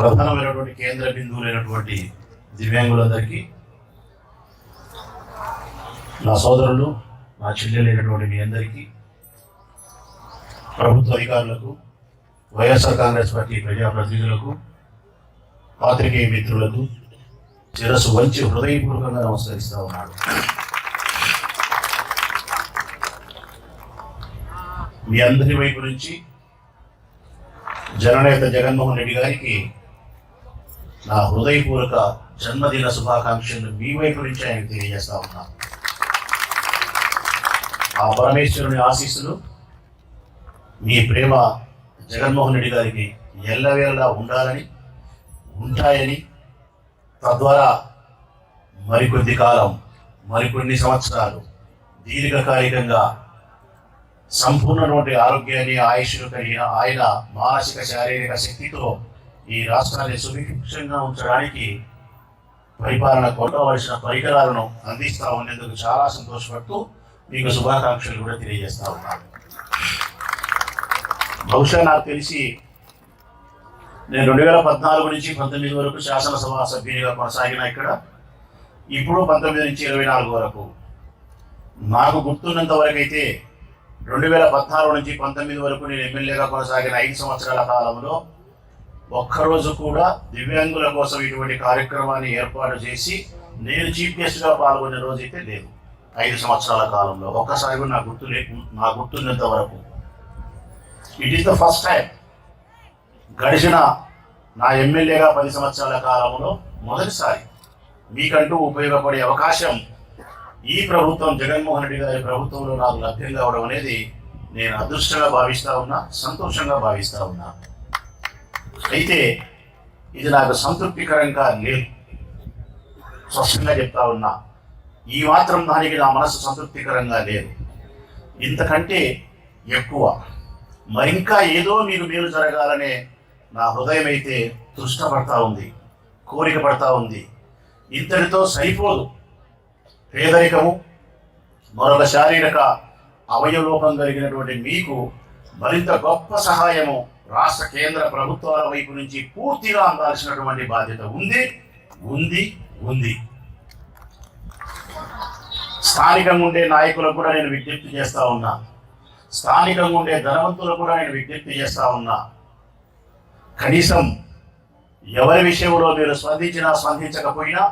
ప్రధానమైనటువంటి కేంద్ర బిందువులైనటువంటి దివ్యాంగులందరికీ నా సోదరులు నా చెల్లెలైనటువంటి మీ అందరికీ ప్రభుత్వ అధికారులకు వైఎస్ఆర్ కాంగ్రెస్ పార్టీ ప్రజాప్రతినిధులకు పాత్రికేయ మిత్రులకు శిరస్సు వంచి హృదయపూర్వకంగా నమస్కరిస్తూ ఉన్నాడు మీ అందరి వైపు నుంచి జననేత జగన్మోహన్ రెడ్డి గారికి నా హృదయపూర్వక జన్మదిన శుభాకాంక్షలు మీ వైపు నుంచి ఆయన తెలియజేస్తా ఉన్నాను ఆ పరమేశ్వరుని ఆశీస్సులు మీ ప్రేమ జగన్మోహన్ రెడ్డి గారికి ఎల్లవేళలా ఉండాలని ఉంటాయని తద్వారా మరికొద్ది కాలం మరికొన్ని సంవత్సరాలు దీర్ఘకాలికంగా సంపూర్ణటువంటి ఆరోగ్యాన్ని ఆయుష్ను కలిగిన ఆయన మానసిక శారీరక శక్తితో ఈ రాష్ట్రాన్ని సుభిక్షంగా ఉంచడానికి పరిపాలన కొట్టవలసిన పరికరాలను అందిస్తా ఉండేందుకు చాలా సంతోషపడుతూ మీకు శుభాకాంక్షలు కూడా తెలియజేస్తా ఉన్నాను. బహుశా నాకు తెలిసి నేను రెండు వేల పద్నాలుగు నుంచి పంతొమ్మిది వరకు శాసనసభ సభ్యునిగా కొనసాగిన ఇక్కడ ఇప్పుడు పంతొమ్మిది నుంచి ఇరవై నాలుగు వరకు. నాకు గుర్తున్నంత వరకు అయితే రెండు వేల పద్నాలుగు నుంచి పంతొమ్మిది వరకు నేను ఎమ్మెల్యేగా కొనసాగిన ఐదు సంవత్సరాల కాలంలో ఒక్కరోజు కూడా దివ్యాంగుల కోసం ఇటువంటి కార్యక్రమాన్ని ఏర్పాటు చేసి నేను చీఫ్ గెస్ట్గా పాల్గొనే రోజు అయితే లేదు. ఐదు సంవత్సరాల కాలంలో. ఒక్కసారి నా గుర్తు లేకు నా గుర్తున్నంత వరకు. It is the first time గడిచిన నా ఎమ్మెల్యేగా పది సంవత్సరాల కాలంలో మొదటిసారి మీకంటూ ఉపయోగపడే అవకాశం ఈ ప్రభుత్వం జగన్మోహన్ రెడ్డి గారి ప్రభుత్వంలో నాకు లభ్యం కావడం అనేది నేను అదృష్టంగా భావిస్తా ఉన్నా సంతోషంగా భావిస్తా ఉన్నా. అయితే ఇది నాకు సంతృప్తికరంగా లేదు. స్పష్టంగా చెప్తా ఉన్నా ఈ మాత్రం దానికి నా మనసు సంతృప్తికరంగా లేదు. ఇంతకంటే ఎక్కువ మరింకా ఏదో మీరు మేలు జరగాలనే నా హృదయం అయితే తృష్టపడతా ఉంది కోరిక పడతా ఉంది. ఇంతటితో సరిపోదు. పేదరికము మరొక శారీరక అవయవలోపం కలిగినటువంటి మీకు మరింత గొప్ప సహాయము రాష్ట్ర కేంద్ర ప్రభుత్వాల వైపు నుంచి పూర్తిగా అందాల్సినటువంటి బాధ్యత ఉంది ఉంది ఉంది. స్థానికంగా ఉండే నాయకులకు కూడా నేను విజ్ఞప్తి చేస్తా ఉన్నా. స్థానికంగా ఉండే ధనవంతులకు కూడా నేను విజ్ఞప్తి చేస్తా ఉన్నా. కనీసం ఎవరి విషయంలో మీరు స్పందించినా స్పందించకపోయినా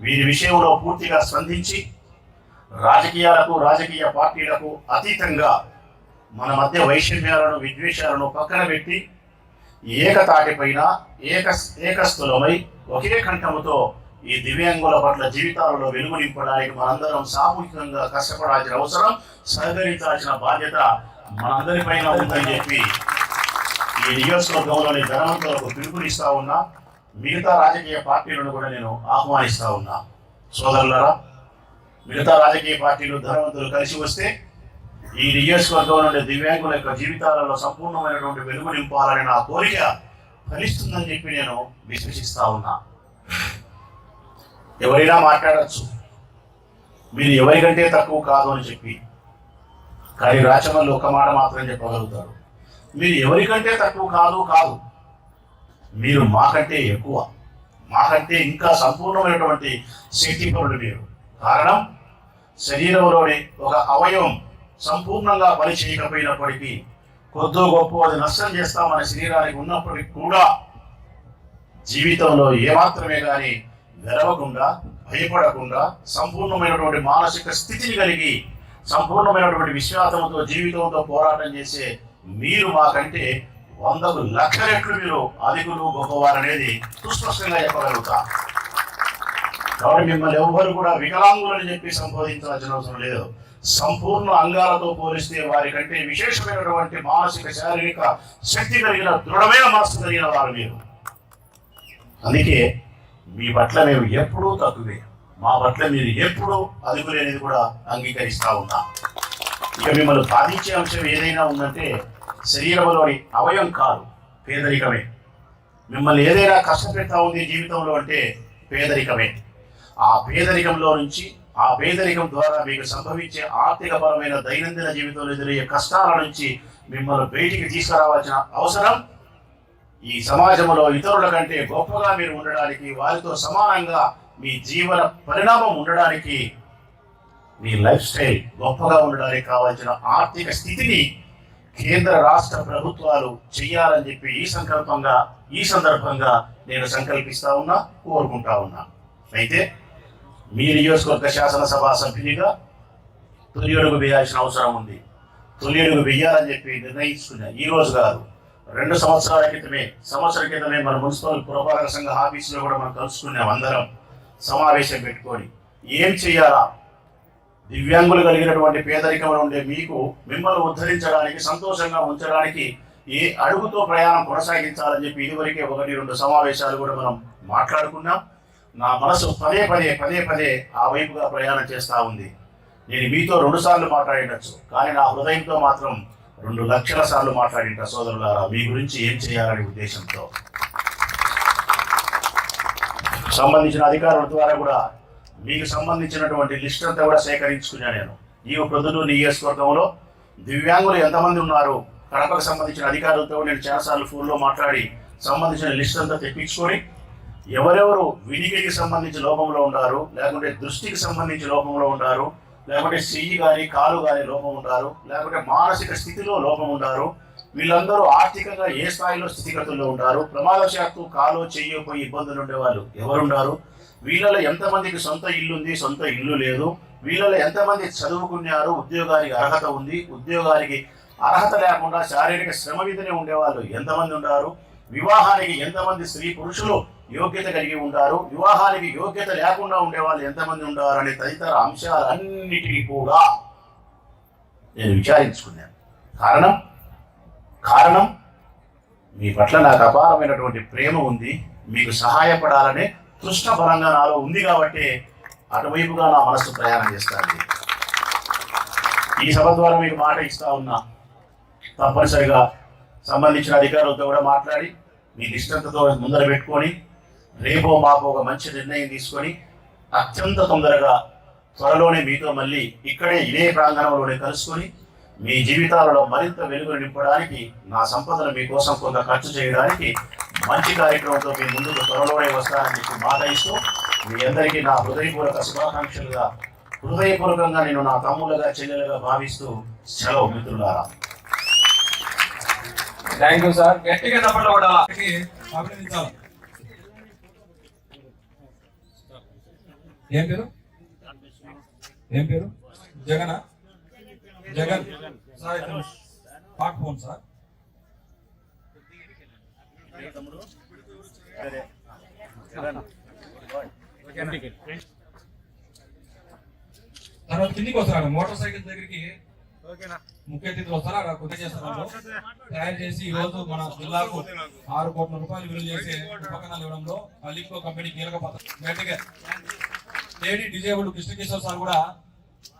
వీరి విషయంలో పూర్తిగా స్పందించి రాజకీయాలకు రాజకీయ పార్టీలకు అతీతంగా మన మధ్య వైషమ్యాలను విద్వేషాలను పక్కన పెట్టి ఏకతాటిపైన ఏక ఏకస్థులమై ఒకే కంఠముతో ఈ దివ్యాంగుల పట్ల జీవితాలలో వెలుగు నింపడానికి మనందరం సామూహికంగా కష్టపడాల్సిన అవసరం సహకరించాల్సిన బాధ్యత మనందరిపైన ఉందని చెప్పి ఈ నియోజకవర్గంలోని ధనవంతులకు పిలుపునిస్తా ఉన్నా మిగతా రాజకీయ పార్టీలను కూడా నేను ఆహ్వానిస్తా ఉన్నా. సోదరులరా మిగతా రాజకీయ పార్టీలు ధనవంతులు కలిసి వస్తే ఈ నియోజకవర్గం నుండి దివ్యాంగుల యొక్క జీవితాలలో సంపూర్ణమైనటువంటి వెలుగు నింపాలని నా కోరిక ఫలిస్తుందని చెప్పి నేను విశ్వసిస్తా ఉన్నా. ఎవరైనా మాట్లాడచ్చు. మీరు ఎవరికంటే తక్కువ కాదు అని చెప్పి. కానీ రాచమల్లి ఒక మాట మాత్రం చెప్పగలుగుతారు. మీరు ఎవరికంటే తక్కువ కాదు కాదు. మీరు మాకంటే ఎక్కువ. మాకంటే ఇంకా సంపూర్ణమైనటువంటి శక్తిపరుడు మీరు. కారణం శరీరంలోని ఒక అవయవం సంపూర్ణంగా బలి చేయకపోయినప్పటికీ కొద్దో గొప్ప అది నష్టం చేస్తా మన శరీరానికి ఉన్నప్పటికీ కూడా జీవితంలో ఏమాత్రమే కానీ గెలవకుండా భయపడకుండా సంపూర్ణమైనటువంటి మానసిక స్థితిని కలిగి సంపూర్ణమైనటువంటి విశ్వాసంతో జీవితంతో పోరాటం చేసే మీరు మాకంటే వందకు లక్ష రెట్లు మీరు అధికులు గొప్పవారనేది సుస్పష్టంగా చెప్పగలుగుతా. కాబట్టి మిమ్మల్ని ఎవ్వరు కూడా వికలాంగులని చెప్పి సంబోధించాల్సిన అవసరం లేదు. సంపూర్ణ అంగాలతో పోలిస్తే వారి కంటే విశేషమైనటువంటి మానసిక శారీరక శక్తి కలిగిన దృఢమైన మనసు కలిగిన వారు మీరు. అందుకే మీ పట్ల మేము ఎప్పుడూ తక్కువే. మా పట్ల మీరు ఎప్పుడూ అదుపులేనిది కూడా అంగీకరిస్తూ ఉన్నా. ఇక మిమ్మల్ని బాధించే అంశం ఏదైనా ఉందంటే శరీరంలోని అవయం కాదు పేదరికమే. మిమ్మల్ని ఏదైనా కష్టపెడతా ఉంది జీవితంలో అంటే పేదరికమే. ఆ పేదరికంలో నుంచి ఆ పేదరికం ద్వారా మీకు సంభవించే ఆర్థికపరమైన దైనందిన జీవితంలో ఎదురయ్యే కష్టాల నుంచి మిమ్మల్ని బయటికి తీసుకురావాల్సిన అవసరం ఈ సమాజంలో ఇతరుల కంటే గొప్పగా మీరు ఉండడానికి వారితో సమానంగా మీ జీవన పరిణామం ఉండడానికి మీ లైఫ్ స్టైల్ గొప్పగా ఉండడానికి కావాల్సిన ఆర్థిక స్థితిని కేంద్ర రాష్ట్ర ప్రభుత్వాలు చేయాలని చెప్పి ఈ సంకల్పంగా ఈ సందర్భంగా నేను సంకల్పిస్తా ఉన్నా కోరుకుంటా ఉన్నా. అయితే మీ నియోజకవర్గ శాసనసభ సభ్యునిగా తొలి అడుగు వేయాల్సిన అవసరం ఉంది. తొలి అడుగు వేయాలని చెప్పి నిర్ణయించుకున్నా. ఈ రోజు కాదు. రెండు సంవత్సరాల క్రితమే సంవత్సరం క్రితమే మన మున్సిపల్ పురపాలక సంఘ ఆఫీసులో కూడా మనం కలుసుకున్నాం అందరం సమావేశం పెట్టుకొని. ఏం చేయాలా? దివ్యాంగులు కలిగినటువంటి పేదరికంలో ఉండే మీకు మిమ్మల్ని ఉద్ధరించడానికి సంతోషంగా ఉంచడానికి ఏ అడుగుతో ప్రయాణం కొనసాగించాలని చెప్పి ఇదివరకే ఒకటి రెండు సమావేశాలు కూడా మనం మాట్లాడుకున్నాం. నా మనసు పదే పదే పదే పదే ఆ వైపుగా ప్రయాణం చేస్తూ ఉంది. నేను మీతో రెండు సార్లు కానీ నా హృదయంతో మాత్రం రెండు లక్షల సార్లు మాట్లాడింట సోదరులారా మీ గురించి ఏం చేయాలనే ఉద్దేశంతో. సంబంధించిన అధికారుల ద్వారా కూడా మీకు సంబంధించినటువంటి లిస్ట్ అంతా కూడా సేకరించుకున్నా నేను. ఈ ప్రొద్దుటూరు నియోజకవర్గంలో దివ్యాంగులు ఎంతమంది ఉన్నారు? కడపకు సంబంధించిన అధికారులతో నేను చాలాసార్లు ఫోన్లో మాట్లాడి సంబంధించిన లిస్ట్ అంతా తెప్పించుకొని ఎవరెవరు వినికిడికి సంబంధించి లోపంలో ఉన్నారు లేకుంటే దృష్టికి సంబంధించి లోపంలో ఉన్నారు లేకుంటే చెయ్యి కానీ కాలు కానీ లోపం ఉంటారు లేకుంటే మానసిక స్థితిలో లోపం ఉంటారు వీళ్ళందరూ ఆర్థికంగా ఏ స్థాయిలో స్థితిగతుల్లో ఉంటారు ప్రమాదశాత్తు కాలు చెయ్యి పోయి ఇబ్బందులు ఉండేవాళ్ళు ఎవరున్నారు వీళ్ళలో ఎంతమందికి సొంత ఇల్లు ఉంది సొంత ఇల్లు లేదు? వీళ్ళలో ఎంతమంది చదువుకున్నారు ఉద్యోగానికి అర్హత ఉంది? ఉద్యోగానికి అర్హత లేకుండా శారీరక శ్రమ మీదనే ఉండేవాళ్ళు ఎంతమంది ఉన్నారు వివాహానికి ఎంతమంది స్త్రీ పురుషులు యోగ్యత కలిగి ఉంటారు. వివాహానికి యోగ్యత లేకుండా ఉండేవాళ్ళు ఎంతమంది ఉంటారు అనే తదితర అంశాలన్నిటికీ కూడా నేను విచారించుకున్నాను. కారణం? కారణం? మీ పట్ల నాకు అపారమైనటువంటి ప్రేమ ఉంది. మీకు సహాయపడాలనే తృష్ణ బలంగా నాలో ఉంది కాబట్టి అటువైపుగా నా మనస్సు ప్రయాణం చేస్తాను ఈ సభ ద్వారా మీకు మాట ఇస్తా ఉన్నా. తప్పనిసరిగా సంబంధించిన అధికారులతో కూడా మాట్లాడి మీ నిష్టంతతో ముందర పెట్టుకొని రేపో మాపో ఒక మంచి నిర్ణయం తీసుకొని అత్యంత తొందరగా త్వరలోనే మీతో మళ్ళీ ఇక్కడే ఇదే ప్రాంగణంలోనే కలుసుకొని మీ జీవితాలలో మరింత వెలుగులు నింపడానికి నా సంపదను మీకోసం కొంత ఖర్చు చేయడానికి మంచి కార్యక్రమంతో మీ ముందుకు త్వరలోనే వస్తానని చెప్పి మాట ఇస్తూ మీ అందరికీ నా హృదయపూర్వక శుభాకాంక్షలుగా హృదయపూర్వకంగా నేను నా తమ్ముళ్ళగా చెల్లెలుగా భావిస్తూ సెలవు మిత్రులారా. థ్యాంక్ యూ సార్ గట్టిగా తప్పట్లో కూడా అభినందించాలి ఏం పేరు? ఏం పేరు? జగనా? జగన్. సార్ పాక్ ఫోన్ సార్. తర్వాత కిందికి వస్తాడు మోటార్ సైకిల్ దగ్గరికి ముఖ్య అతిథులు వస్తారా? అక్కడ కృతజ్ఞత చేస్తున్నారు తయారు చేసి ఈ రోజు మన జిల్లాకు ఆరు కోట్ల రూపాయలు విలువ చేసే ఉపకరణాలు ఇవ్వడంలో అలికో కంపెనీ కీలక పాత్ర. లేడీ డిజేబుల్డ్ కృష్ణకేశ్వర్ సార్ కూడా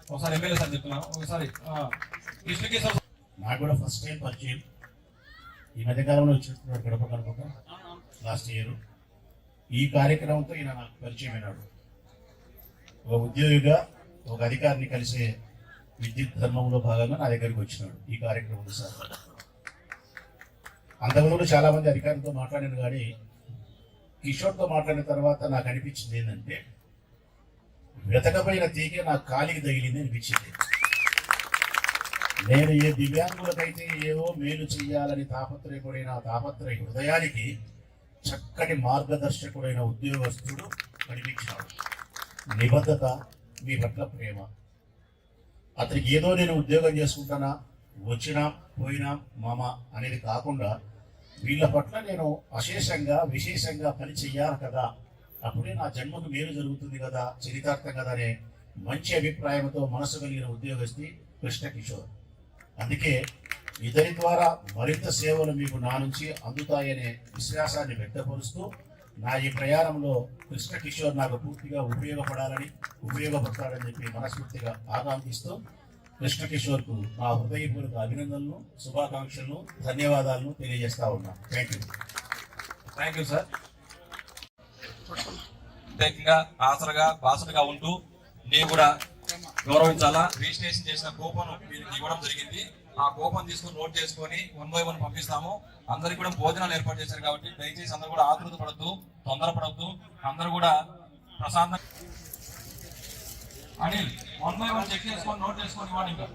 ఒకసారి ఎమ్మెల్యే సార్ చెప్తున్నాను ఒకసారి ఆ, కృష్ణకేశ్వర్ నాకు కూడా ఫస్ట్ టైం పరిచయం. ఈ మధ్యకాలంలో వచ్చినట్టున్నాడు గడప గడపక లాస్ట్ ఇయర్ ఈ కార్యక్రమంతో ఈయన నాకు పరిచయమైనాడు ఒక ఉద్యోగిగా ఒక అధికారిని కలిసే విద్యుత్ ధర్మంలో భాగంగా నా దగ్గరికి వచ్చినాడు ఈ కార్యక్రమం సార్. అంతకుముందు చాలా మంది అధికారులతో మాట్లాడాను కానీ కిషోర్తో మాట్లాడిన తర్వాత నాకు అనిపించింది ఏంటంటే వెతకపోయిన తీగే నా కాలికి తగిలింది అనిపించింది నేను ఏ దివ్యాంగులకైతే ఏవో మేలు చేయాలని తాపత్రయపడిన తాపత్రయ హృదయానికి చక్కటి మార్గదర్శకుడైన ఉద్యోగస్తుడు కనిపించాడు నిబద్ధత మీ పట్ల ప్రేమ. అతనికి ఏదో నేను ఉద్యోగం చేసుకుంటానా వచ్చినా పోయినా మామ అనేది కాకుండా వీళ్ళ పట్ల నేను అశేషంగా విశేషంగా పని చెయ్యాలి కదా అప్పుడే నా జన్మకు మేలు జరుగుతుంది కదా చరితార్థం కదా అనే మంచి అభిప్రాయంతో మనసు కలిగిన ఉద్యోగస్థి కృష్ణ కిషోర్. అందుకే ఇతని ద్వారా మరింత సేవలు మీకు నా నుంచి అందుతాయనే విశ్వాసాన్ని వ్యక్తపరుస్తూ నా ఈ ప్రయాణంలో కృష్ణ కిషోర్ నాకు పూర్తిగా ఉపయోగపడాలని ఉపయోగపడతాడని చెప్పి మనస్ఫూర్తిగా ఆకాంక్షిస్తూ కృష్ణ కిషోర్కు నా హృదయపూర్వక అభినందనలు శుభాకాంక్షలను ధన్యవాదాలను తెలియజేస్తా ఉన్నాను thank you thank you sir. ప్రత్యేకంగా ఆసరగా బాసరగా ఉంటూ నేను కూడా గౌరవించాలా? రిజిస్ట్రేషన్ చేసిన కూపన్ వీరికి ఇవ్వడం జరిగింది. ఆ కోపం తీసుకొని నోట్ చేసుకొని వన్ బై వన్ పంపిస్తాము. అందరికి కూడా భోజనాలు ఏర్పాటు చేశారు కాబట్టి దయచేసి అందరూ కూడా ఆతృత పడద్దు తొందరపడద్దు. అందరూ కూడా ప్రశాంతంగా అనిల్ వన్ బై వన్ చెక్ చేసుకొని నోట్ చేసుకొని ఇవ్వండి ఇంకా.